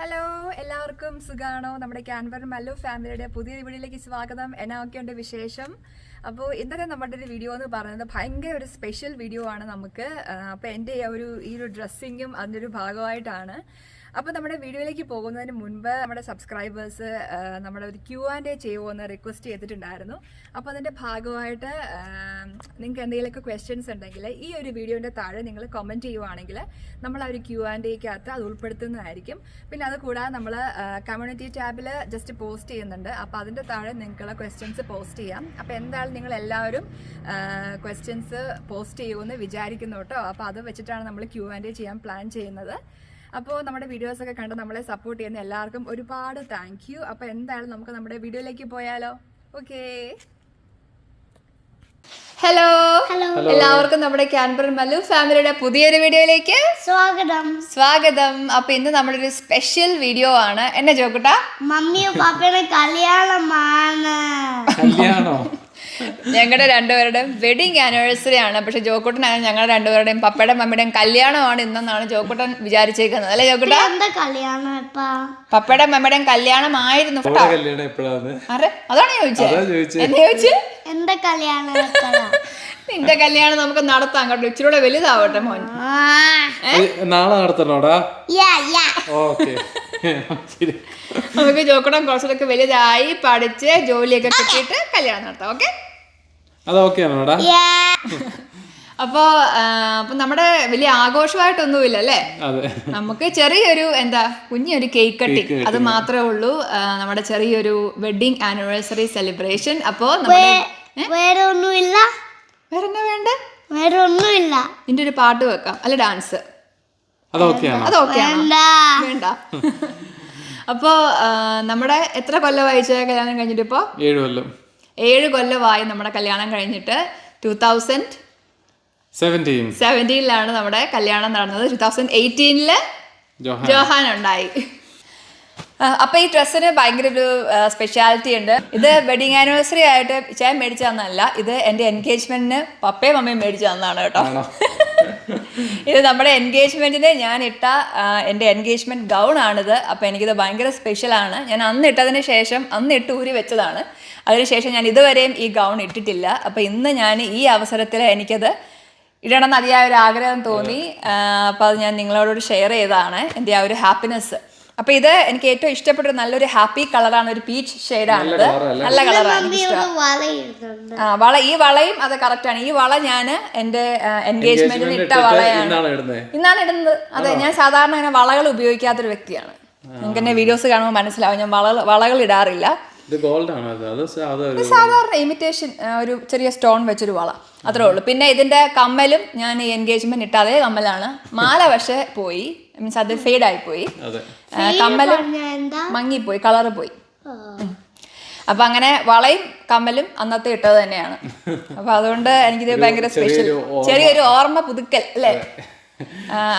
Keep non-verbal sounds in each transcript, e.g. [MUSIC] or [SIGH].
Hello എല്ലാവർക്കും സുഖാണോ? നമ്മുടെ ക്യാൻവർ മല്ലു ഫാമിലിയുടെ പുതിയ വീഡിയോയിലേക്ക് സ്വാഗതം. എന്നൊക്കെയുണ്ട് വിശേഷം? അപ്പോൾ ഇന്നത്തെ നമ്മുടെ ഒരു വീഡിയോ എന്ന് പറയുന്നത് ഭയങ്കര ഒരു സ്പെഷ്യൽ വീഡിയോ ആണ് നമുക്ക്. അപ്പോൾ എന്റെ ഒരു ഈ ഒരു ഡ്രസ്സിങ്ങും അതിന്റെ ഒരു ഭാഗമായിട്ടാണ്. അപ്പോൾ നമ്മുടെ വീഡിയോയിലേക്ക് പോകുന്നതിന് മുൻപ് നമ്മുടെ സബ്സ്ക്രൈബേഴ്സ് നമ്മുടെ ഒരു ക്യൂ ആൻഡ് എ ചെയ്യുമെന്ന് റിക്വസ്റ്റ് ചെയ്തിട്ടുണ്ടായിരുന്നു. അപ്പോൾ അതിന്റെ ഭാഗമായിട്ട് നിങ്ങൾക്ക് എന്തെങ്കിലുമൊക്കെ ക്വസ്റ്റ്യൻസ് ഉണ്ടെങ്കിൽ ഈ ഒരു വീഡിയോന്റെ താഴെ നിങ്ങൾ കമന്റ് ചെയ്യുവാണെങ്കിൽ നമ്മൾ ആ ഒരു ക്യൂ ആൻഡ് എക്കകത്ത് അത് ഉൾപ്പെടുത്തുന്നതായിരിക്കും. പിന്നെ അത് കൂടാതെ നമ്മൾ കമ്മ്യൂണിറ്റി ടാബിൽ ജസ്റ്റ് പോസ്റ്റ് ചെയ്യുന്നുണ്ട്. അപ്പോൾ അതിന്റെ താഴെ നിങ്ങൾക്കുള്ള ക്വസ്റ്റ്യൻസ് പോസ്റ്റ് ചെയ്യാം. അപ്പോൾ എന്തായാലും നിങ്ങൾ എല്ലാവരും ക്വസ്റ്റ്യൻസ് പോസ്റ്റ് ചെയ്യുമെന്ന് വിചാരിക്കുന്നു കേട്ടോ. അപ്പോൾ അത് വെച്ചിട്ടാണ് നമ്മൾ ക്യൂ ആൻഡ് എ ചെയ്യാൻ പ്ലാൻ ചെയ്യുന്നത്. അപ്പോൾ നമ്മുടെ വീഡിയോസ് ഒക്കെ കണ്ട് നമ്മളെ സപ്പോർട്ട് ചെയ്യുന്ന എല്ലാവർക്കും ഒരുപാട് താങ്ക് യു അപ്പോൾ എന്തായാലും നമുക്ക് നമ്മുടെ വീഡിയോയിലേക്ക് പോയാലോ? ഓക്കേ ഹലോ ഹലോ എല്ലാവർക്കും നമ്മുടെ ക്യാൻബർ മല്ലു ഫാമിലിയുടെ പുതിയൊരു വീഡിയോയിലേക്ക് സ്വാഗതം. സ്വാഗതം. അപ്പൊ ഇന്ന് നമ്മുടെ ഒരു സ്പെഷ്യൽ വീഡിയോ ആണ്. എന്നെ ജോക്കുട്ട. മമ്മിയും പാപ്പയുടെ കല്യാണമാണ്. കല്യാണോ? ഞങ്ങളുടെ രണ്ടുപേരുടെയും വെഡിങ് ആനിവേഴ്സറി ആണ്. പക്ഷെ ജോക്കുട്ടനാണ് ഞങ്ങളുടെ രണ്ടുപേരുടെയും പപ്പയുടെ മമ്മിയുടെയും കല്യാണമാണ് ഇന്നെന്നാണ് ജോക്കുട്ടൻ വിചാരിച്ചേക്കുന്നത്. അല്ലേ ജോക്കുട്ട? എന്താ കല്യാണം ഇപ്പ പപ്പയുടെ മമ്മിയുടെയും കല്യാണം എപ്പോഴാണ് അറേ അതാണ് ചോദിച്ചത് എന്നെ ചോദിച്ചു? കല്യാണം? നിന്റെ കല്യാണം നമുക്ക് നടത്താം കേട്ടോ. ഇച്ചിരൂടെ വലുതാവട്ടെ മോൻ. ആ, നാളെ നടത്തണോടാ? യാ, യാ. ഓക്കെ. [LAUGHS] നമുക്ക് ജോക്കുട്ടൻ കുറച്ചൊക്കെ വലുതായി പഠിച്ച് ജോലിയൊക്കെ കിട്ടിയിട്ട് കല്യാണം നടത്താം. ഓക്കെ? അത് ഓക്കെ ആണോടാ യാ. അപ്പോ അപ്പൊ നമ്മുടെ വലിയ ആഘോഷമായിട്ടൊന്നുമില്ല അല്ലേ? അതെ. നമുക്ക് ചെറിയൊരു എന്താ കുഞ്ഞൊരു കേക്ക് കട്ടി അത് മാത്രമേ ഉള്ളൂ. നമ്മുടെ ചെറിയൊരു വെഡിങ് ആനിവേഴ്സറി സെലിബ്രേഷൻ അപ്പോ നമ്മുടെ വേറെ ഒന്നുമില്ല വേറെ എന്നാ വേണ്ട? വേറെ ഒന്നുമില്ല നിന്റെ ഒരു പാട്ട് വെക്കാം. അല്ല ഡാൻസ് അത് ഓക്കെ ആണോ. അത് ഓക്കെ ആണോ. വേണ്ട. അപ്പോ നമ്മുടെ എത്ര കൊല്ലം ചേ കല്യാണം കഴിഞ്ഞിട്ട് ഇപ്പോ ഏഴ് കൊല്ലം. ഏഴ് കൊല്ലമായി നമ്മുടെ കല്യാണം കഴിഞ്ഞിട്ട് ടൂ തൗസൻഡ് സെവന്റീൻ സെവന്റീനിലാണ് നമ്മുടെ കല്യാണം നടന്നത്. ടൂ തൗസൻഡ് എയ്റ്റീനിൽ ജോഹാൻ. ഉണ്ടായി. അപ്പൊ ഈ ഡ്രസ്സിന് ഭയങ്കര ഒരു സ്പെഷ്യാലിറ്റി ഉണ്ട്. ഇത് വെഡിങ് ആനിവേഴ്സറി ആയിട്ട് ചായ മേടിച്ചു തന്നല്ല ഇത് എന്റെ എൻഗേജ്മെന്റിന് പപ്പയും മമ്മയും മേടിച്ചു തന്നതാണ് കേട്ടോ. [LAUGHS] ഇത് നമ്മുടെ എൻഗേജ്മെന്റിന് ഞാൻ ഇട്ട എന്റെ എൻഗേജ്മെന്റ് ഗൗൺ ആണിത്. അപ്പോൾ എനിക്കിത് ഭയങ്കര സ്പെഷ്യലാണ് ഞാൻ അന്ന് ഇട്ടതിന് ശേഷം അന്ന് ഇട്ട് ഊരി വെച്ചതാണ്. അതിനുശേഷം ഞാൻ ഇതുവരെയും ഈ ഗൗൺ ഇട്ടിട്ടില്ല. അപ്പോൾ ഇന്ന് ഞാൻ ഈ അവസരത്തിൽ എനിക്കത് ഇടണമെന്ന് അതിയായ ഒരു ആഗ്രഹം തോന്നി. അപ്പോൾ അത് ഞാൻ നിങ്ങളോട് ഷെയർ ചെയ്തതാണ്. എന്റെ ആ ഒരു ഹാപ്പിനെസ് അപ്പോൾ ഇത് എനിക്ക് ഏറ്റവും ഇഷ്ടപ്പെട്ട ഒരു നല്ലൊരു ഹാപ്പി കളറാണ് ഒരു പീച്ച് ഷെയ്ഡാണ് നല്ല കളറാണ്. ആ വള ഈ വളയും അത് ആണ്. ഈ വള ഞാൻ എന്റെ എൻഗേജ്മെന്റിന് ഇട്ട വളയാണ്. ഇന്നാണ് ഇടുന്നത്. അതെ ഞാൻ സാധാരണ അങ്ങനെ വളകൾ ഉപയോഗിക്കാത്തൊരു വ്യക്തിയാണ്. നിങ്ങൾക്ക് എന്നെ വീഡിയോസ് കാണുമ്പോൾ മനസ്സിലാവും. ഞാൻ വളകൾ വളകൾ ഇടാറില്ല. ഇത് ഗോൾഡ് ആണോ അത് അത് സ- അത് ഒരു സാധാരണ ഇമിറ്റേഷൻ ഒരു ചെറിയ സ്റ്റോൺ വെച്ചൊരു വള. അത്രേ ഉള്ളൂ. പിന്നെ ഇതിന്റെ കമ്മലും ഞാൻ എൻഗേജ്മെന്റ് ഇട്ട അതേ കമ്മലാണ്. മാല പക്ഷെ പോയി. മീൻസ് അത് ഫെയ്ഡ് ആയി പോയി. എന്താ മങ്ങിപ്പോയി കളറ് പോയി. അപ്പൊ അങ്ങനെ വളയും കമ്മലും അന്നത്തെ ഇട്ടത് തന്നെയാണ്. അപ്പൊ അതുകൊണ്ട് എനിക്കിത് ഭയങ്കര സ്പെഷ്യൽ ചെറിയൊരു ഓർമ്മ. പുതുക്കൽ അല്ലേ?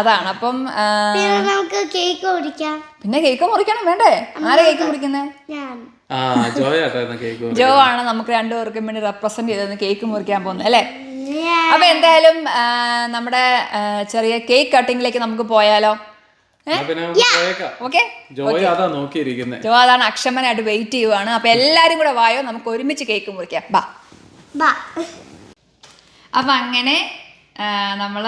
അതാണ്. അപ്പം പിന്നെ നമുക്ക് കേക്ക് മുറിക്കാം പിന്നെ കേക്ക് മുറിക്കണം വേണ്ടേ? ആരെ കേക്ക് മുറിക്കുന്നത് ഞാൻ. ആ ജോയ ആട്ടായിരുന്നു കേക്ക് ജോ ആണ് നമുക്ക് രണ്ടുപേർക്കും വേണ്ടി റെപ്രസെന്റ് ചെയ്തത് കേക്ക് മുറിക്കാൻ പോകുന്നത് അല്ലേ. അപ്പൊ എന്തായാലും നമ്മുടെ ചെറിയ കേക്ക് കട്ടിങ്ങിലേക്ക് നമുക്ക് പോയാലോ? ജോ അതാണ് അക്ഷമനായിട്ട് വെയിറ്റ് ചെയ്യുവാണ്. അപ്പൊ എല്ലാരും കൂടെ വായോ? നമുക്ക് ഒരുമിച്ച് കേക്ക് മുറിക്കാം. ബാ. ബാ. അപ്പം അങ്ങനെ നമ്മൾ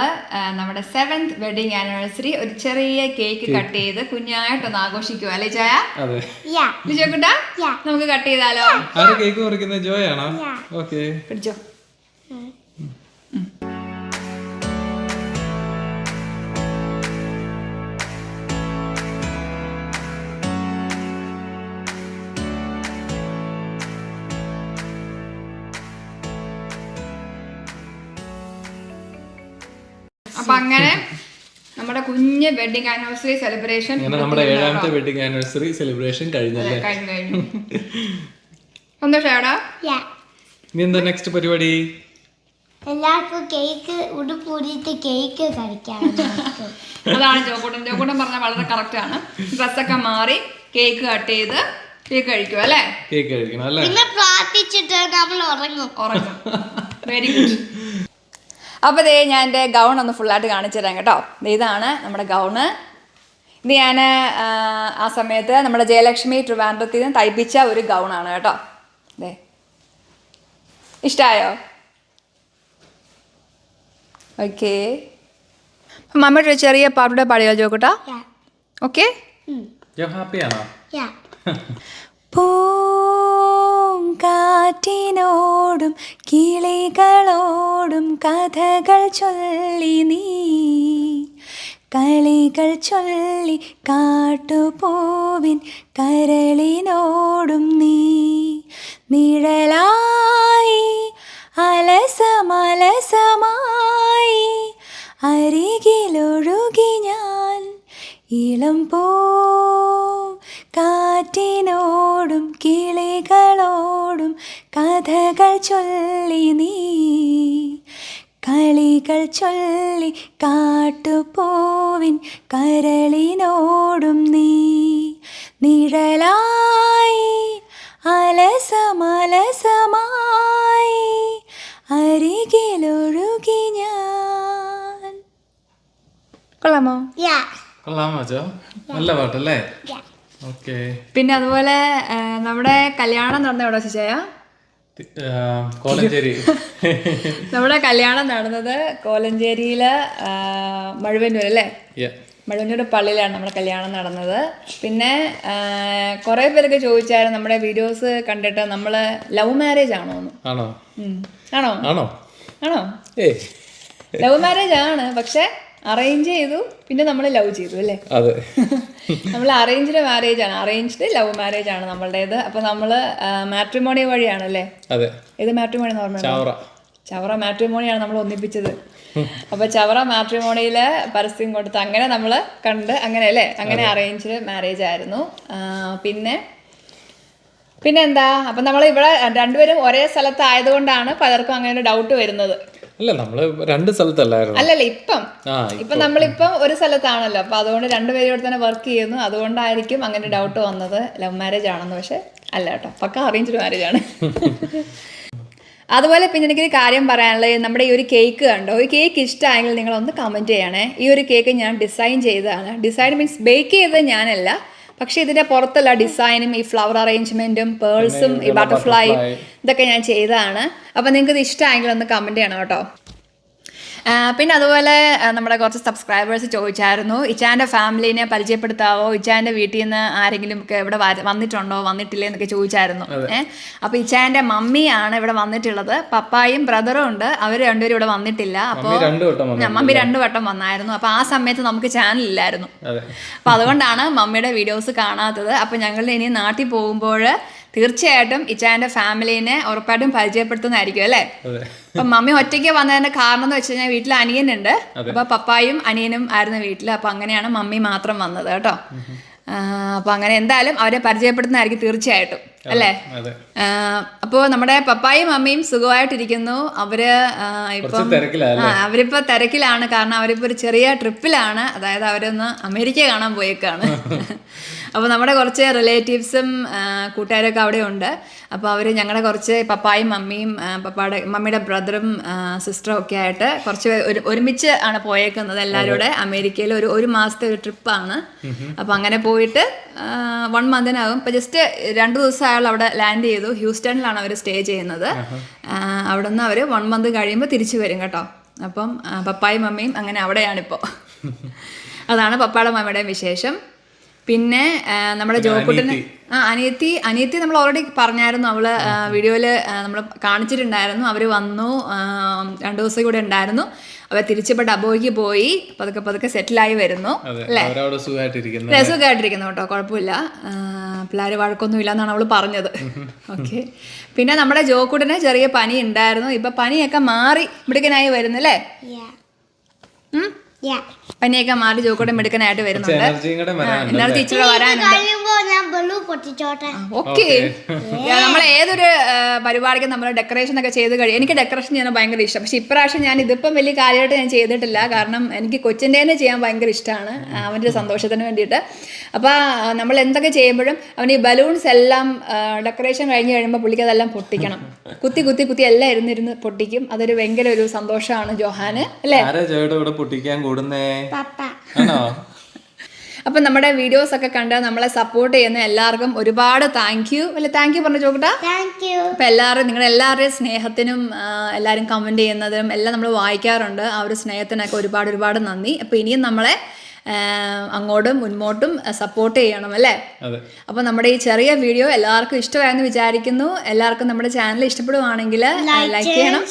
നമ്മുടെ സെവൻത് വെഡിങ് ആനിവേഴ്സറി ഒരു ചെറിയ കേക്ക് കട്ട് ചെയ്ത് കുഞ്ഞായിട്ടൊന്ന് ആഘോഷിക്കുക അല്ലേ ചായ? അതെ. യാ ലിജോക്കുട്ട യാ. നമുക്ക് കട്ട് ചെയ്താലോ? കേക്ക് മുറിക്കുന്നത് ജോയ ആണോ? ഓക്കെ പിടിച്ചോ. അപ്പൊ അങ്ങനെ നമ്മുടെ കുഞ്ഞ് വെഡിങ് ആനിവേഴ്സറി സെലിബ്രേഷൻ നമ്മുടെ ഏഴാമത്തെ വെഡിങ് ആനിവേഴ്സറി സെലിബ്രേഷൻ കഴിഞ്ഞല്ലേ? കഴിഞ്ഞു കഴിഞ്ഞു. സന്തോഷാടാ യാ. ഇനി എന്താ നെക്സ്റ്റ് പരിപാടി? എല്ലാവർക്കും കേക്ക് ഉടുപ്പൂരിയിട്ട് കേക്ക് കഴിക്കാം. [LAUGHS] അതാണ് ജോക്കൂട്ടൻ. ജോക്കൂട്ടൻ പറഞ്ഞ വളരെ കറക്റ്റ് ആണ്. ഡ്രസ്സൊക്കെ മാറി കേക്ക് കട്ട് ചെയ്ത് കേക്ക് കഴിക്കും അല്ലേ? കേക്ക് കഴിക്കണം അല്ലേ? പിന്നെ പ്രാർത്ഥിച്ചിട്ട് നമ്മൾ ഉറങ്ങും. ഉറങ്ങും. വെരി ഗുഡ് [LAUGHS] അപ്പൊ ദേ ഞാൻ എന്റെ ഗൗൺ ഒന്ന് ഫുള്ളായിട്ട് കാണിച്ചു തരാം കേട്ടോ. ഇതാണ് നമ്മുടെ ഗൗണ് ഇത് ഞാൻ ആ സമയത്ത് നമ്മുടെ ജയലക്ഷ്മി ട്രിവാൻഡ്രത്തിൽ നിന്ന് തയ്പ്പിച്ച ഒരു ഗൗണാണ് കേട്ടോ. അതെ ഇഷ്ടമായോ ഓക്കെ മമ്മയുടെ ഒരു ചെറിയ പാട്ടുടെ പാടിയോ ജോക്കുട്ടാ. Okay ഹാപ്പിയാണോ Yeah. [LAUGHS] പൂങ്കാറ്റിനോടും കിളികളോടും കഥകൾ ചൊല്ലി നീ. കളികൾ ചൊല്ലി കാട്ടുപൂവിൻ കരളിനോടും നീ. നിഴലായി അലസമലസമായി അരികിലൊഴുകി ഞാൻ ഇളം പോ. കാറ്റിനോടും കിളികളോടും കഥകൾ ചൊല്ലി നീ കളികൾ ചൊല്ലി കാട്ടുപോവിൻ കരളിനോടും നീ. നിഴലായി അലസമലസമായി അരികിലൊഴുകി ഞാൻ. കൊള്ളാമോ? നല്ല പാട്ടല്ലേ. ഓക്കെ. പിന്നെ അതുപോലെ നമ്മുടെ കല്യാണം നടന്ന എവിടെ ശിശയ? കോലഞ്ചേരി. [LAUGHS] നമ്മുടെ കല്യാണം നടന്നത് കോലഞ്ചേരിയിൽ മഴവന്നൂർ അല്ലേ? മഴവന്നൂർ പള്ളിയിലാണ് നമ്മുടെ കല്യാണം നടന്നത്. പിന്നെ കുറെ പേരൊക്കെ ചോദിച്ചായിരുന്നു നമ്മുടെ വീഡിയോസ് കണ്ടിട്ട് നമ്മൾ ലവ് മാരേജ് ആണോ ആണോ? ആണോ? ആണോ? ലവ് മാരേജ് ആണ് പക്ഷെ അറേഞ്ച് ചെയ്തു. പിന്നെ നമ്മൾ ലവ് ചെയ്തു അല്ലേ? അതെ. നമ്മൾ അറേഞ്ച്ഡ് മാരേജ് ആണ്. അറേഞ്ച്ഡ് ലവ് മാരേജ് ആണ് നമ്മളുടേത് അപ്പൊ നമ്മൾ മാട്രിമോണി വഴിയാണല്ലേ അതെ. ഏത് മാട്രിമോണി എന്ന് പറഞ്ഞത് ചവറ. മാട്രിമോണിയാണ് നമ്മൾ ഒന്നിപ്പിച്ചത്. അപ്പൊ ചവറ മാട്രിമോണിയിൽ പരസ്യം കൊടുത്ത് അങ്ങനെ നമ്മൾ കണ്ട് അങ്ങനെ അല്ലേ? അങ്ങനെ അറേഞ്ച്ഡ് മാരേജ് ആയിരുന്നു. പിന്നെ പിന്നെന്താ? അപ്പൊ നമ്മൾ ഇവിടെ രണ്ടുപേരും ഒരേ സ്ഥലത്ത് ആയതുകൊണ്ടാണ് പലർക്കും അങ്ങനെ ഒരു ഡൗട്ട് വരുന്നത്. അല്ല നമ്മൾ രണ്ട് സ്ഥലത്തല്ലായിരുന്നു? അല്ലല്ല ഇപ്പം. ഇപ്പൊ നമ്മളിപ്പം ഒരു സ്ഥലത്താണല്ലോ. അപ്പൊ അതുകൊണ്ട് രണ്ടുപേരും ഇവിടെ തന്നെ വർക്ക് ചെയ്യുന്നു. അതുകൊണ്ടായിരിക്കും അങ്ങനെ ഡൗട്ട് വന്നത്. ലവ് മാരേജ് ആണെന്ന് പക്ഷെ അല്ല കേട്ടോ. പക്ക അറേഞ്ച്ഡ് മാരേജ് ആണ്. [LAUGHS] അതുപോലെ പിന്നെ എനിക്കൊരു കാര്യം പറയാനുള്ളത്. നമ്മുടെ ഈ ഒരു കേക്ക് കണ്ടോ? ഈ കേക്ക് ഇഷ്ടമായെങ്കിൽ നിങ്ങളൊന്ന് കമന്റ് ചെയ്യണേ. ഈ ഒരു കേക്ക് ഞാൻ ഡിസൈൻ ചെയ്തതാണ്. ഡിസൈൻ മീൻസ് ബേക്ക് ചെയ്തത് ഞാനല്ല. പക്ഷേ ഇതിന്റെ പുറത്തുള്ള ഡിസൈനും ഈ ഫ്ലവർ അറേഞ്ച്മെന്റും പേൾസും ഈ ബട്ടർഫ്ലൈ ഇതൊക്കെ ഞാൻ ചെയ്തതാണ്. അപ്പോൾ നിങ്ങൾക്ക് ഇത് ഇഷ്ടമായെങ്കിൽ ഒന്ന് കമന്റ് ചെയ്യണം കേട്ടോ. പിന്നെ അതുപോലെ നമ്മുടെ കുറച്ച് സബ്സ്ക്രൈബേഴ്സ് ചോദിച്ചായിരുന്നു ഇച്ചാന്റെ ഫാമിലിനെ പരിചയപ്പെടുത്താവോ? ഇച്ചാന്റെ വീട്ടിൽ നിന്ന് ആരെങ്കിലും ഒക്കെ ഇവിടെ വന്നിട്ടുണ്ടോ? വന്നിട്ടില്ലേ എന്നൊക്കെ ചോദിച്ചായിരുന്നു. ഏഹ് അപ്പോൾ ഇച്ചാന്റെ മമ്മിയാണ് ഇവിടെ വന്നിട്ടുള്ളത്. പപ്പായും ബ്രദറും ഉണ്ട്. അവർ രണ്ടുപേരും ഇവിടെ വന്നിട്ടില്ല. അപ്പോൾ മമ്മി രണ്ടു വട്ടം വന്നായിരുന്നു. അപ്പോൾ ആ സമയത്ത് നമുക്ക് ചാനൽ ഇല്ലായിരുന്നു. അപ്പോൾ അതുകൊണ്ടാണ് മമ്മിയുടെ വീഡിയോസ് കാണാത്തത്. അപ്പോൾ ഞങ്ങൾ ഇനി നാട്ടിൽ പോകുമ്പോൾ തീർച്ചയായിട്ടും ഇച്ചാന്റെ ഫാമിലിനെ ഉറപ്പായിട്ടും പരിചയപ്പെടുത്തുന്നതായിരിക്കും അല്ലേ? അപ്പൊ മമ്മി ഒറ്റയ്ക്ക് വന്നതിന്റെ കാരണം എന്ന് വെച്ച് കഴിഞ്ഞാൽ വീട്ടിൽ അനിയനുണ്ട്. അപ്പൊ പപ്പായും അനിയനും ആയിരുന്നു വീട്ടിൽ. അപ്പൊ അങ്ങനെയാണ് മമ്മി മാത്രം വന്നത് കേട്ടോ. അപ്പൊ അങ്ങനെ എന്തായാലും അവരെ പരിചയപ്പെടുത്തുന്നതായിരിക്കും തീർച്ചയായിട്ടും അല്ലേ? അപ്പോ നമ്മുടെ പപ്പായും മമ്മിയും സുഖമായിട്ടിരിക്കുന്നു. അവർ ഇപ്പം അവരിപ്പോ തിരക്കിലാണ്. കാരണം അവരിപ്പോ ഒരു ചെറിയ ട്രിപ്പിലാണ്. അതായത് അവരൊന്ന് അമേരിക്ക കാണാൻ പോയേക്കാണ്. [LAUGHS] അപ്പോൾ നമ്മുടെ കുറച്ച് റിലേറ്റീവ്സും കൂട്ടുകാരൊക്കെ അവിടെ ഉണ്ട്. അപ്പോൾ അവർ ഞങ്ങളുടെ കുറച്ച് പപ്പായും മമ്മിയും പപ്പായുടെ മമ്മിയുടെ ബ്രദറും സിസ്റ്ററും ഒക്കെ ആയിട്ട് കുറച്ച് ഒരു ഒരുമിച്ച് ആണ് പോയേക്കുന്നത് എല്ലാവരും കൂടെ അമേരിക്കയിൽ ഒരു ഒരു മാസത്തെ ഒരു ട്രിപ്പാണ് അപ്പോൾ അങ്ങനെ പോയിട്ട് വൺ മന്തിനാകും ഇപ്പോൾ ജസ്റ്റ് രണ്ട് ദിവസം അയാൾ അവിടെ ലാൻഡ് ചെയ്തു. ഹ്യൂസ്റ്റണിലാണ് അവർ സ്റ്റേ ചെയ്യുന്നത്. അവിടെ നിന്ന് അവർ വൺ മന്ത് കഴിയുമ്പോൾ തിരിച്ചു വരും കേട്ടോ. അപ്പം പപ്പായും മമ്മിയും അങ്ങനെ അവിടെയാണിപ്പോൾ [LAUGHS] അതാണ് പപ്പായുടെ മമ്മയുടെയും വിശേഷം. പിന്നെ നമ്മുടെ ജോക്കുട്ടിന് ആ അനിയത്തി അനിയത്തി നമ്മൾ ഓൾറെഡി പറഞ്ഞായിരുന്നു. അവൾ വീഡിയോയിൽ നമ്മൾ കാണിച്ചിട്ടുണ്ടായിരുന്നു. അവർ വന്നു രണ്ടു ദിവസം കൂടെ ഉണ്ടായിരുന്നു. അവർ തിരിച്ചപ്പോ ഡബോയ്ക്ക് പോയി. പതുക്കെ പതുക്കെ സെറ്റിലായി വരുന്നു. അല്ലേ? സുഖമായിട്ടിരിക്കുന്നു കേട്ടോ കുഴപ്പമില്ല. പിള്ളേർ വഴക്കൊന്നും എന്നാണ് അവൾ പറഞ്ഞത്. [LAUGHS] ഓക്കെ പിന്നെ നമ്മുടെ ജോക്കുട്ടന് ചെറിയ പനി ഉണ്ടായിരുന്നു. ഇപ്പൊ പനിയൊക്കെ മാറി മിടുക്കനായി വരുന്നല്ലേ? Yeah. ഉം? Yeah. പനിയൊക്കെ മാറി ജോക്കോടെ മിടുക്കനായിട്ട് വരുന്നുണ്ട്. എനർജി ഇച്ചിരി വരാനുണ്ട് ഓക്കെ. നമ്മൾ ഏതൊരു പരിപാടിക്കും നമ്മൾ ഡെക്കറേഷൻ ഒക്കെ ചെയ്ത് കഴിയും എനിക്ക് ഡെക്കറേഷൻ ചെയ്യാൻ ഭയങ്കര ഇഷ്ടം. പക്ഷേ ഇപ്രാവശ്യം ഞാൻ ഇതിപ്പം വലിയ കാര്യമായിട്ട് ഞാൻ ചെയ്തിട്ടില്ല. കാരണം എനിക്ക് കൊച്ചിന്റെ തന്നെ ചെയ്യാൻ ഭയങ്കര ഇഷ്ടമാണ് അവന്റെ സന്തോഷത്തിന് വേണ്ടിയിട്ട്. അപ്പോൾ നമ്മൾ എന്തൊക്കെ ചെയ്യുമ്പോഴും അവൻ ഈ ബലൂൺസ് എല്ലാം ഡെക്കറേഷൻ കഴിഞ്ഞ് കഴിയുമ്പോൾ പുള്ളിക്ക് അതെല്ലാം പൊട്ടിക്കണം. കുത്തി കുത്തി കുത്തി എല്ലാം ഇരുന്നിരുന്ന് പൊട്ടിക്കും. അതൊരു ഭയങ്കര ഒരു സന്തോഷമാണ് ജോഹാന്. അല്ലേ? പൊട്ടിക്കാൻ കൂടുന്നേ? ആണോ? അപ്പം നമ്മുടെ വീഡിയോസ് ഒക്കെ കണ്ട് നമ്മളെ സപ്പോർട്ട് ചെയ്യുന്ന എല്ലാവർക്കും ഒരുപാട് താങ്ക് യു അല്ലെ താങ്ക് യു പറഞ്ഞു ചോക്കട്ടാ? അപ്പം എല്ലാവരും നിങ്ങളുടെ എല്ലാവരുടെയും സ്നേഹത്തിനും എല്ലാവരും കമന്റ് ചെയ്യുന്നതും എല്ലാം നമ്മൾ വായിക്കാറുണ്ട്. ആ ഒരു സ്നേഹത്തിനൊക്കെ ഒരുപാട് ഒരുപാട് നന്ദി. അപ്പോൾ ഇനിയും നമ്മളെ അങ്ങോട്ടും മുൻപോട്ടും സപ്പോർട്ട് ചെയ്യണം അല്ലേ? അപ്പൊ അപ്പോൾ നമ്മുടെ ഈ ചെറിയ വീഡിയോ എല്ലാവർക്കും ഇഷ്ടമായെന്ന് വിചാരിക്കുന്നു. എല്ലാവർക്കും നമ്മുടെ ചാനൽ ഇഷ്ടപ്പെടുവാണെങ്കിൽ ലൈക്ക് ചെയ്യണം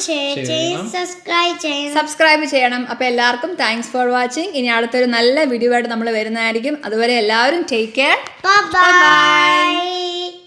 സബ്സ്ക്രൈബ് ചെയ്യണം സബ്സ്ക്രൈബ് ചെയ്യണം. അപ്പോൾ എല്ലാവർക്കും താങ്ക്സ് ഫോർ വാച്ചിങ് ഇനി അടുത്തൊരു നല്ല വീഡിയോ ആയിട്ട് നമ്മൾ വരുന്നതായിരിക്കും. അതുവരെ എല്ലാവരും ടേക്ക് കെയർ ബൈ ബൈ